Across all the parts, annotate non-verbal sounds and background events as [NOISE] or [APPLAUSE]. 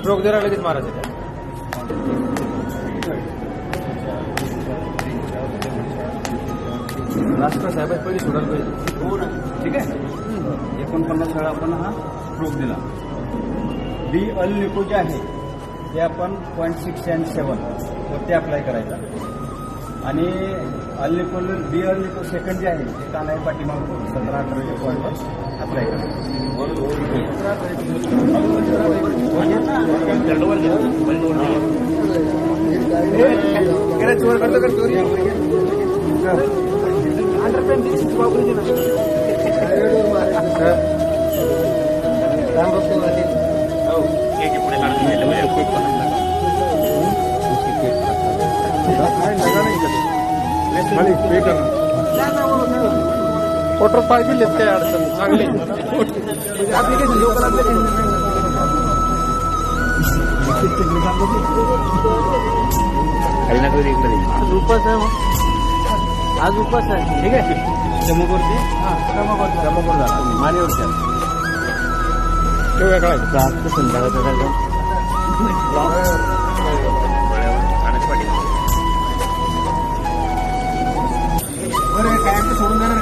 Stroke जरा लगेच मारायचं त्या राष्ट्र साहेब पहिले सोडायला पाहिजे. हो ना. ठीक आहे. एकोणपन्नास वेळा आपण हा स्ट्रोक दिला. डी अल निको जे आहे. ते आपण पॉईंट सिक्स अँड सेवन वरती अप्लाय करायचा. आणि अल निको डी अल निको सेकंड जे आहे ते कानाई पाठीमागून. सतरा अठराच्या पॉईंटवर अप्लाय वॉटर पाय दिलेत काय अडचण? चांगले. ऍप्लिकेशन आज उपास आहे. आज उपास आहे. ठीक आहे? चमकवरती चमकवर झाला मानेवरच्या. ठेवूया काय बरं [LAUGHS]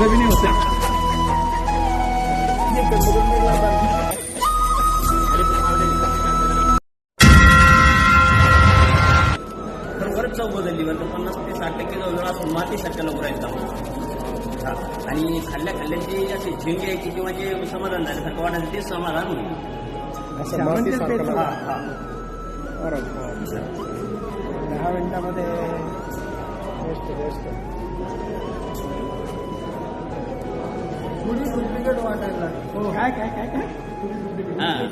बी नाही होत्या. खरोखरच चव बदलली बरं पन्नास ते साठ टक्के जवळजवळ आपण माती सारख्याला उरायचा हा आणि खाल्ल्या खाल्ल्याची असे झिंग यायची किंवा जे समाधान झाल्यासारखं वाटायचं ते समाधान होईल. असं माती मिनिटामध्ये बेस्ट बेस्ट काय काय काय काय हा.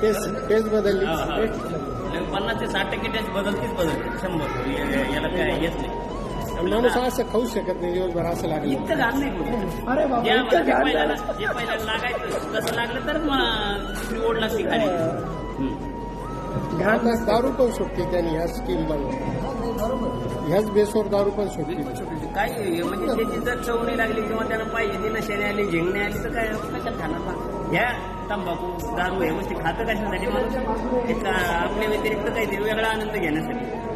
टेस्ट टेस्ट बदलली. आणि पन्नास ते साठ टक्के टेस्ट बदलतीच बदलते शंभर. या- याला काय येत नाही. माणूस असं खाऊ शकत नाही. दिवसभर असं लागलं. इतकं नाही होत. अरे बाबा, इतकं जे पहिल्याला लागायचं तसं लागलं तर मग ओढ लागते खाली. घाण दारू पण सुटते त्यांनी ह्या स्कीम ह्याच बेसवर दारू पण सुटते काय म्हणजे त्याची जर चव नाही लागली किंवा त्याला पाहिजे ती नशेने आली झिंगणे आली तर काय? कशात खाणार ना ह्या तंबाखू दारू हे गोष्टी खातं कशासाठी? माणूस आपल्या व्यतिरिक्त काहीतरी वेगळा आनंद घेण्यासाठी.